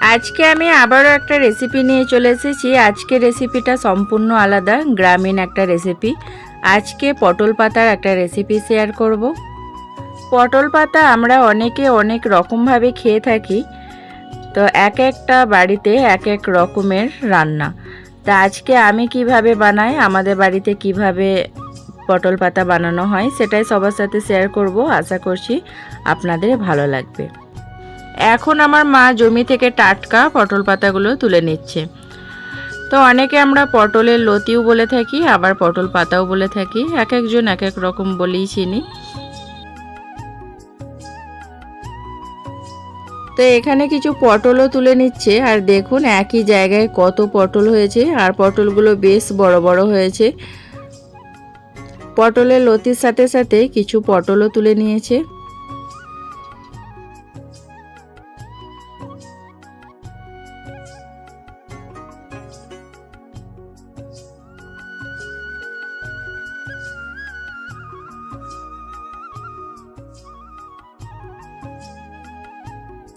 আজকে আমি আবারও একটা রেসিপি নিয়ে চলে এসেছি। আজকে রেসিপিটা সম্পূর্ণ আলাদা, গ্রামীণ একটা রেসিপি আজকে পটল পাতার একটা রেসিপি শেয়ার করব। পটল পাতা আমরা অনেকে অনেক রকমভাবে খেয়ে থাকি। তো এক একটা বাড়িতে এক এক রকমের রান্না। তা আজকে আমি কীভাবে বানাই, আমাদের বাড়িতে কীভাবে পটল পাতা বানানো হয়, সেটাই সবার সাথে শেয়ার করব। আশা করছি আপনাদের ভালো লাগবে। এখন আমার মা জমি থেকে টাটকা পটল পাতাগুলো তুলে নিচ্ছে। তো অনেকে আমরা পটলের লতিও বলে থাকি, আবার পটল পাতাও বলে থাকি। এক একজন এক এক রকম বলেই চিনি। তো এখানে কিছু পটলও তুলে নিচ্ছে, আর দেখুন একই জায়গায় কত পটল হয়েছে, আর পটলগুলো বেশ বড় বড় হয়েছে। পটলের লতির সাথে সাথে কিছু পটলও তুলে নিয়েছে।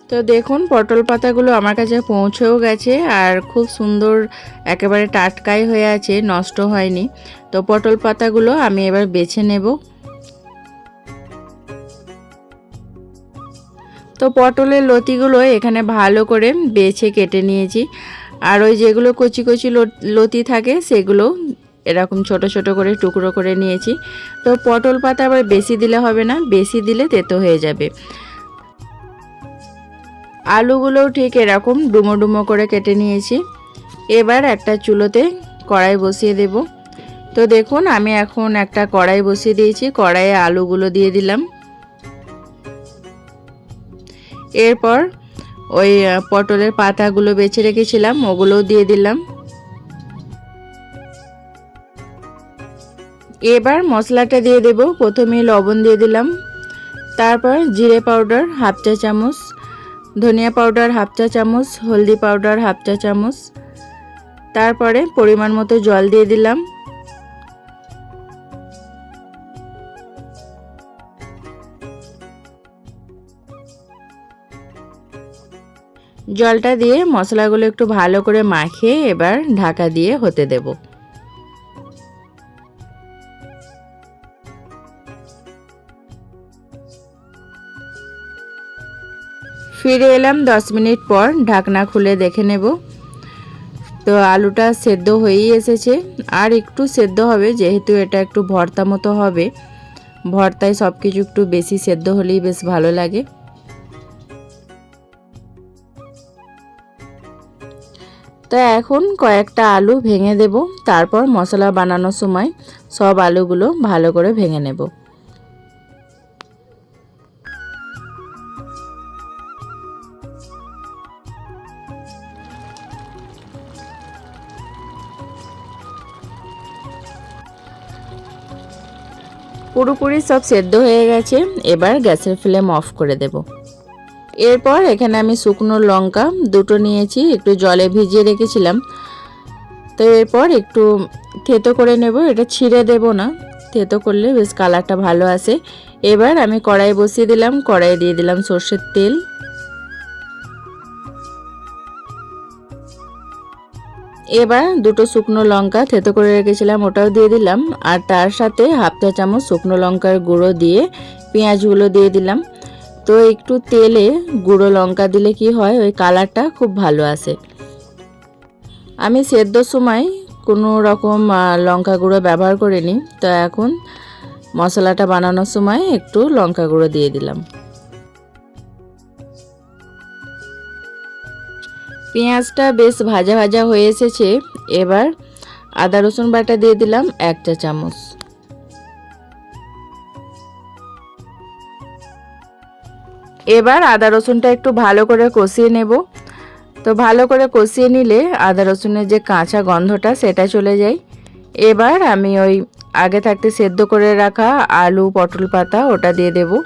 তো দেখুন, পটল পাতাগুলো আমার কাছে পৌঁছেও গেছে আর খুব সুন্দর একেবারে টাটকাই হয়ে আছে, নষ্ট হয়নি। তো পটল পাতাগুলো আমি এবার বেছে নেব। তো পটলের লতিগুলো এখানে ভালো করে বেছে কেটে নিয়েছি। আর ওই যেগুলো কচি কচি লতি থাকে, সেগুলো এরকম ছোট ছোট করে টুকরো করে নিয়েছি। তো পটল পাতা আবার বেশি দিলে হবে না, বেশি দিলে তেতো হয়ে যাবে। আলুগুলোও ঠিক এরকম ডুমো ডুমো করে কেটে নিয়েছি। এবার একটা চুলোতে কড়াই বসিয়ে দেব। তো দেখুন, আমি এখন একটা কড়াই বসিয়ে দিয়েছি, কড়াইয়ে আলুগুলো দিয়ে দিলাম। এরপর ওই পটলের পাতাগুলো বেছে রেখেছিলাম, ওগুলোও দিয়ে দিলাম। এবার মশলাটা দিয়ে দেব। প্রথমে লবণ দিয়ে দিলাম। তারপর জিরে পাউডার, হাফ চা চামচ ধনিয়া পাউডার হাফ চা চামচ, হলদি পাউডার হাফ চা চামচ। তারপরে পরিমাণ মতো জল দিয়ে দিলাম। জলটা দিয়ে মশলাগুলো একটু ভালো করে মাখিয়ে এবার ঢাকা দিয়ে হতে দেবো। ফিরে এলাম, দশ মিনিট পর ঢাকনা খুলে দেখে নেব। তো আলুটা সেদ্ধ হয়েই এসেছে। আর একটু সেদ্ধ হবে, যেহেতু এটা একটু ভর্তা মতো হবে। ভর্তায় সব কিছু একটু বেশি সেদ্ধ হলেই বেশ ভালো লাগে। তো এখন কয়েকটা আলু ভেঙে দেব। তারপর মশলা বানানোর সময় সব আলুগুলো ভালো করে ভেঙে নেব। পুরোপুরি সব সেদ্ধ হয়ে গেছে। এবার গ্যাসের ফ্লেম অফ করে দেব। এরপর এখানে আমি শুকনো লঙ্কা দুটো নিয়েছি, একটু জলে ভিজিয়ে রেখেছিলাম। তো এরপর একটু থেতো করে নেব, এটা ছিঁড়ে দেব না। থেতো করলে বেশ কালারটা ভালো আসে। এবার আমি কড়াই বসিয়ে দিলাম কড়াই দিয়ে দিলাম সর্ষের তেল। এবার দুটো শুকনো লঙ্কা থেতো করে রেখেছিলাম, ওটাও দিয়ে দিলাম। আর তার সাথে হাফ চা চামচ শুকনো লঙ্কার গুঁড়ো দিয়ে পেঁয়াজগুলো দিয়ে দিলাম। তো একটু তেলে গুঁড়ো লঙ্কা দিলে কি হয়, ওই কালারটা খুব ভালো আসে। আমি সেদ্ধ সময় কোনো রকম লঙ্কা গুঁড়ো ব্যবহার করিনি। তো এখন মশলাটা বানানোর সময় একটু লঙ্কা গুঁড়ো দিয়ে দিলাম। পেঁয়াজটা বেশ ভাজা ভাজা হয়ে এসেছে। এবার আদা, রসুন বাটা দিয়ে দিলাম এক চা চামচ। এবার আদা, রসুনটা একটু ভালো করে কষিয়ে নেব। তো ভালো করে কষিয়ে নিলে আদা, রসুনের যে কাঁচা গন্ধটা সেটা চলে যায়। এবার আমি ওই আগে থাকতে সেদ্ধ করে রাখা আলু, পটল পাতা ওটা দিয়ে দেবো।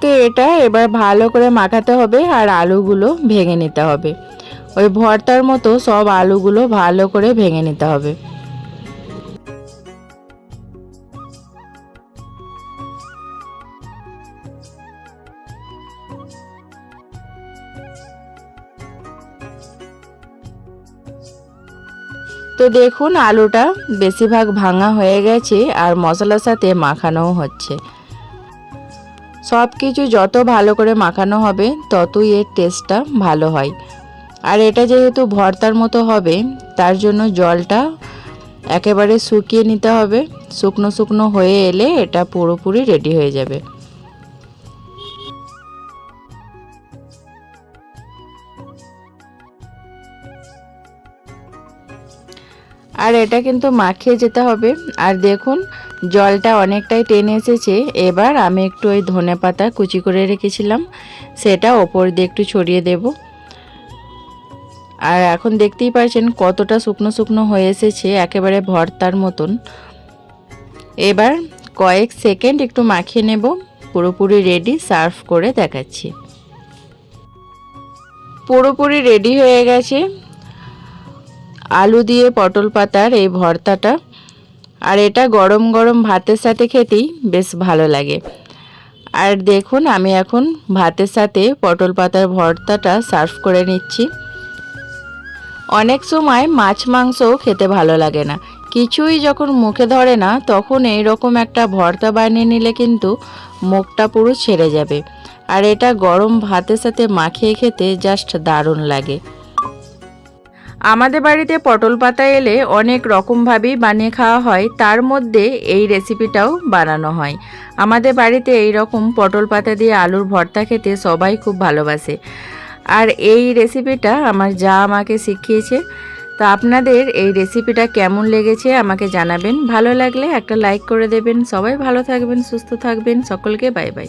তো এটা এবার ভালো করে মাখাতে হবে আর আলুগুলো ভেঙে নিতে হবে। ওই ভর্তার মতো সব আলুগুলো ভালো করে ভেঙে নিতে হবে। তো দেখুন আলুটা বেশিরভাগ ভাঙা হয়ে গেছে আর মশলার সাথে মাখানোও হচ্ছে। সব কিছু যত ভালো করে মাখানো হবে, ততই এর টেস্টটা ভালো হয়। আর এটা যেহেতু ভর্তার মতো হবে, তার জন্য জলটা একেবারে শুকিয়ে নিতে হবে। শুকনো শুকনো হয়ে এলে এটা পুরোপুরি রেডি হয়ে যাবে। আর এটা কিন্তু মাখিয়ে যেতে হবে। আর দেখুন, জলটা অনেকটাই টেনে এসেছে। এবার আমি একটু ওই ধনে পাতা কুচি করে রেখেছিলাম। সেটা ওপর দিয়ে একটু ছড়িয়ে দেব। আর এখন দেখতেই পাচ্ছেন কতটা শুকনো শুকনো হয়ে এসেছে, একেবারে ভর্তার মতন। এবার কয়েক সেকেন্ড একটু মাখিয়ে নেব। পুরোপুরি রেডি সার্ভ করে দেখাচ্ছি। পুরোপুরি রেডি হয়ে গেছে। আলু দিয়ে পটল পাতার এই ভর্তাটা। আর এটা গরম গরম ভাতের সাথে খেতেই বেশ ভালো লাগে। আর দেখুন, আমি এখন ভাতের সাথে পটল পাতার ভর্তাটা সার্ভ করে নিচ্ছি। অনেক সময় মাছ মাংসও খেতে ভালো লাগে না। কিছুই যখন মুখে ধরে না, তখন এই রকম একটা ভর্তা বানিয়ে নিলে কিন্তু মুখটা পুরো ছেড়ে যাবে। আর এটা গরম ভাতের সাথে মাখিয়ে খেতে জাস্ট দারুণ লাগে। আমাদের বাড়িতে পটল পাতা এলে অনেক রকমভাবেই বানিয়ে খাওয়া হয়। তার মধ্যে এই রেসিপিটাও বানানো হয়। আমাদের বাড়িতে এই রকম পটল পাতা দিয়ে আলুর ভর্তা খেতে সবাই খুব ভালোবাসে। আর এই রেসিপিটা আমার যা আমাকে শিখিয়েছে, তো আপনাদের এই রেসিপিটা কেমন লেগেছে আমাকে জানাবেন। ভালো লাগলে একটা লাইক করে দেবেন। সবাই ভালো থাকবেন, সুস্থ থাকবেন। সকলকে বাই বাই